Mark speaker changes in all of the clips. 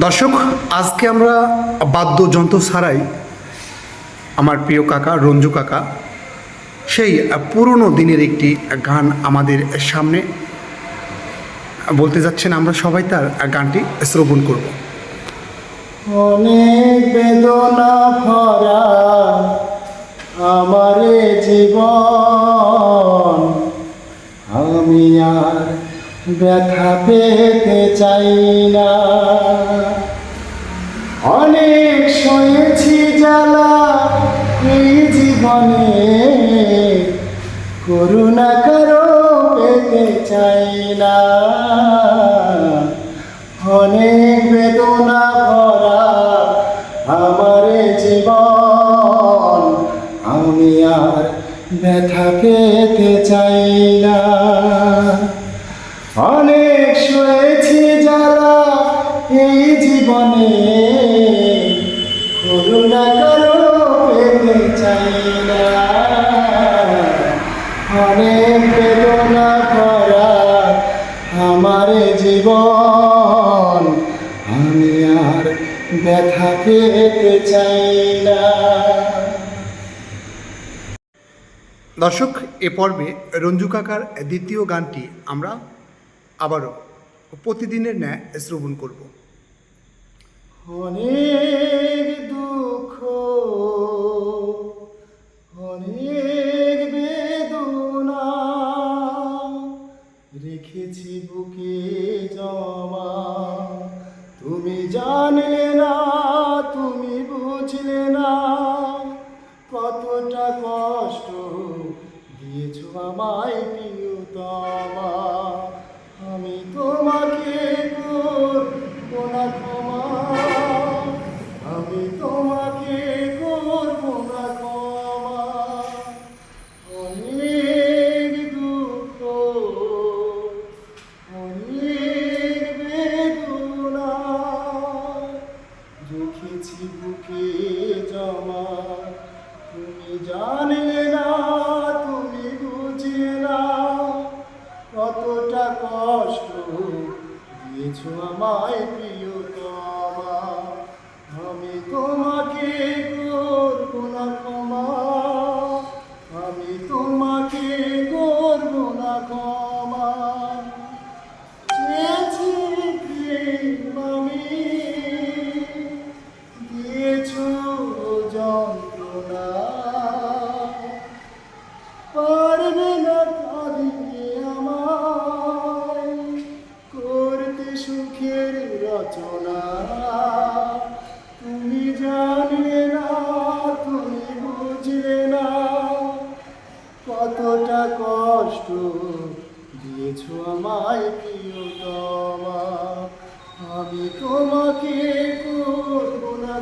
Speaker 1: দর্শক, আজকে আমরা বাদ্যযন্ত্র ছাড়াই আমার প্রিয় কাকা, রঞ্জু কাকা, সেই পুরনো দিনের একটি গান আমাদের সামনে বলতে যাচ্ছেন, আমরা সবাই তার গানটি শ্রবণ করব।
Speaker 2: অনেক বেদনা ভরা আমারে জীবন, আমি আর ব্যথা পেতে চাই না। অনেক সয়েছি জ্বালা, এই জীবনে করুণা কারও পেতে চাই না। অনেক বেদনা ভরা আমার জীবন, আমি আর ব্যথা পেতে চাই না। করুণা করো, পেতে চাই না। অনেক বেদনা ভরা আমার জীবন। আমি আর ব্যথা পেতে চাই না।
Speaker 1: দর্শক, এ পর্বে রঞ্জু কাকার দ্বিতীয় গানটি আমরা আবারও প্রতিদিনের ন্যায় শ্রবণ করব।
Speaker 2: অনেক দুঃখ অনেক বেদনা রেখেছি বুকে জমা। তুমি জানলে কষ্ট দিয়েছ আমায় প্রিয়তমা। আমি তোমাকে কষ্ট দিয়েছ আমায় প্রিয়তমা। আমি তোমাকে করব না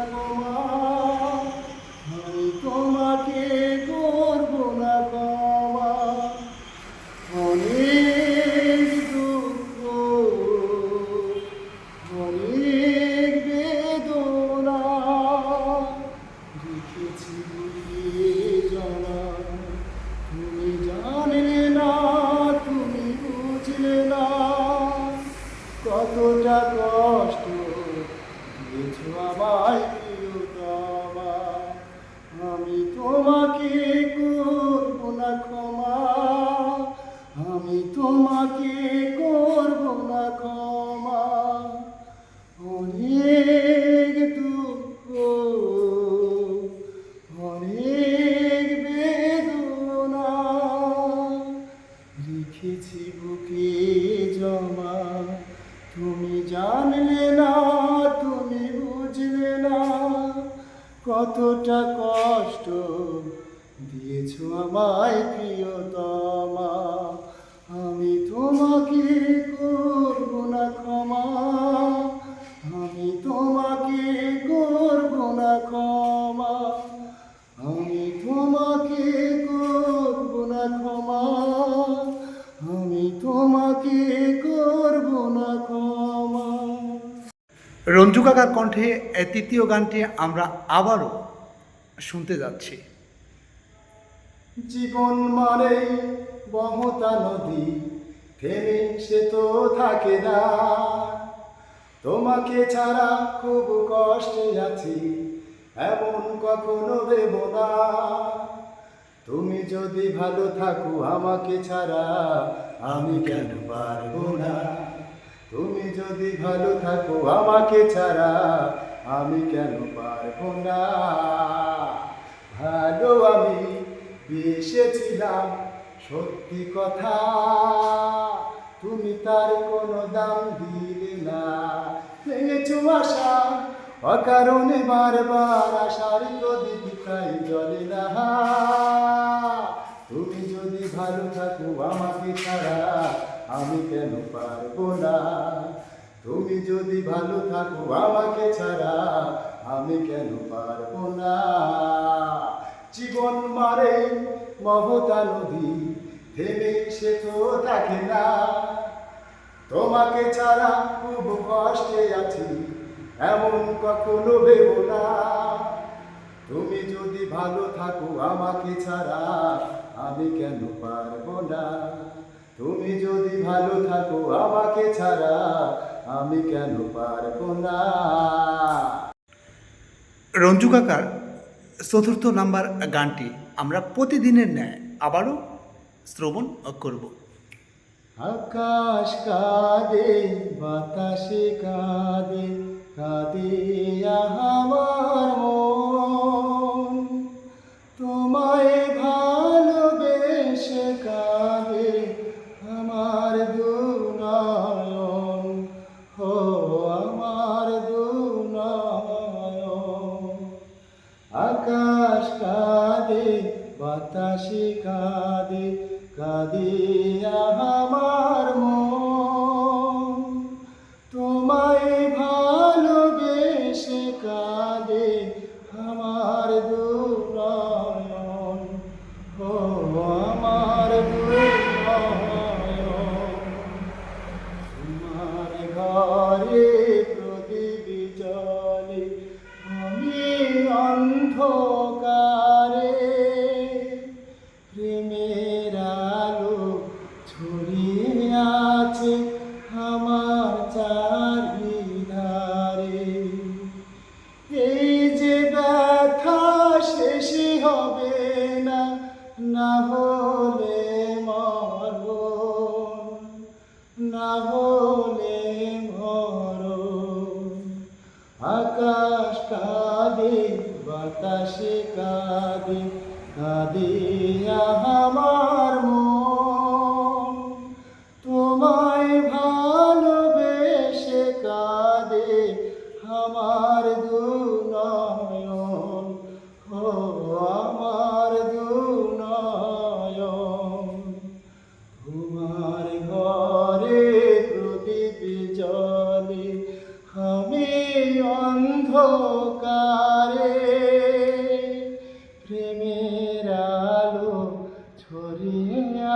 Speaker 2: তোমাকে করব না ক্ষমা? আমি তোমাকে করব না ক্ষমা। অনেক দুঃখ, অনেক বেদনা। রেখেছি বুকে জমা। তুমি জানলে না, তুমি বুঝলে না। কতটা কষ্ট আমায় প্রিয়তমা, আমি তোমাকে করব না ক্ষমা, আমি তোমাকে করব না ক্ষমা, আমি তোমাকে করব না ক্ষমা, আমি তোমাকে করব না ক্ষমা।
Speaker 1: রঞ্জু কাকার কণ্ঠে তৃতীয় গানটি আমরা আবারও শুনতে যাচ্ছি।
Speaker 2: জীবন মানে বহতা নদী, থেমে সে তো থাকে না। তোমাকে ছাড়া খুব কষ্টে আছি, এমন কখনো দেব না। তুমি যদি ভালো থাকো আমাকে ছাড়া, আমি কেন পারব না? তুমি যদি ভালো থাকো আমাকে ছাড়া, আমি কেন পারব না? ভালো আমি বেসেছিলাম সত্যি কথা। তুমি তার কোনো দাম দিলে না। ভেঙেছো আশা, অকারণে বারবার আশার প্রদীপ তাই জ্বলে না। তুমি যদি ভালো থাকো আমাকে ছাড়া, আমি কেন পারব না? তুমি যদি ভালো থাকো আমাকে ছাড়া, আমি কেন পারব না? জীবন মারে মহতা নদী, থেমে সে তো থাকে না। তোমাকে ছাড়া খুব কষ্টে আছি, এমন কখনো ভেবো না। তুমি যদি ভালো থাকো আমাকে ছাড়া, আমি কেন পারব না? তুমি যদি ভালো থাকো আমাকে ছাড়া, আমি কেন পারব না?
Speaker 1: রঞ্জু কাকার চতুর্থ নাম্বার গানটি আমরা প্রতিদিনের ন্যায় আবারও শ্রবণ করব।
Speaker 2: আকাশ কাদে, বাতাসে কাদে কাদে আমার মন। তোমায় না হলে ঘর আকাশ কাঁদে বাতাসে কাঁদে কাঁদে আমার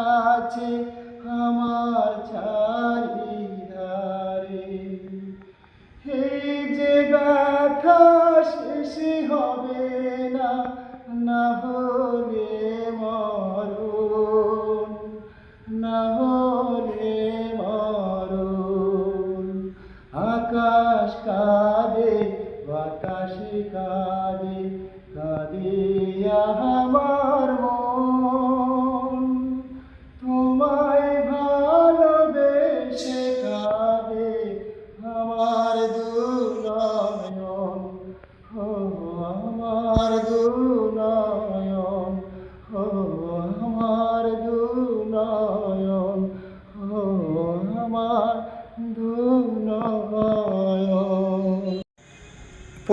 Speaker 2: আছে আমার চারিধারে। এই যে ব্যথা শেষ হবে না না হলে মরণ, না হলে মরণ। আকাশ কাঁদে, বাতাসে কাঁদে কাঁদে আমার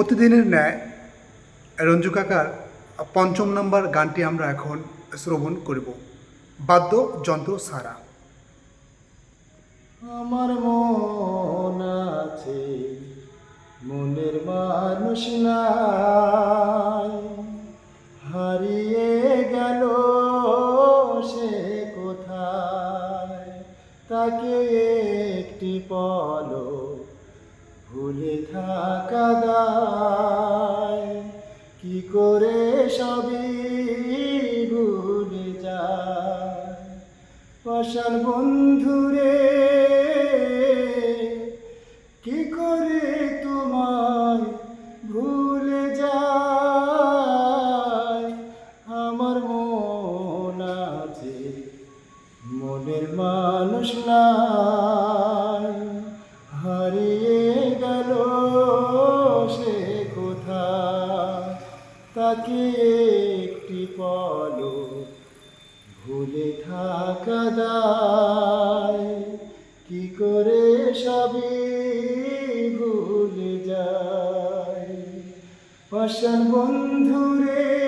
Speaker 1: প্রতিদিনের ন্যায়, রঞ্জু কাকার পঞ্চম নম্বর গানটি আমরা এখন শ্রবণ করব। বাদ্য যন্ত্র সারা।
Speaker 2: আমার মন আছে, মনের মানুষ নাই। প্রাণ বন্ধুরে কি করে তোমায় ভুলে যায়? আমার মন আছে, মনের মানুষ না হারিয়ে গেল সে কোথা? তাকে একটি পলো ভুলে থাকা দায় কি করে সবই ভুলে যায়। পাশান বন্ধুরে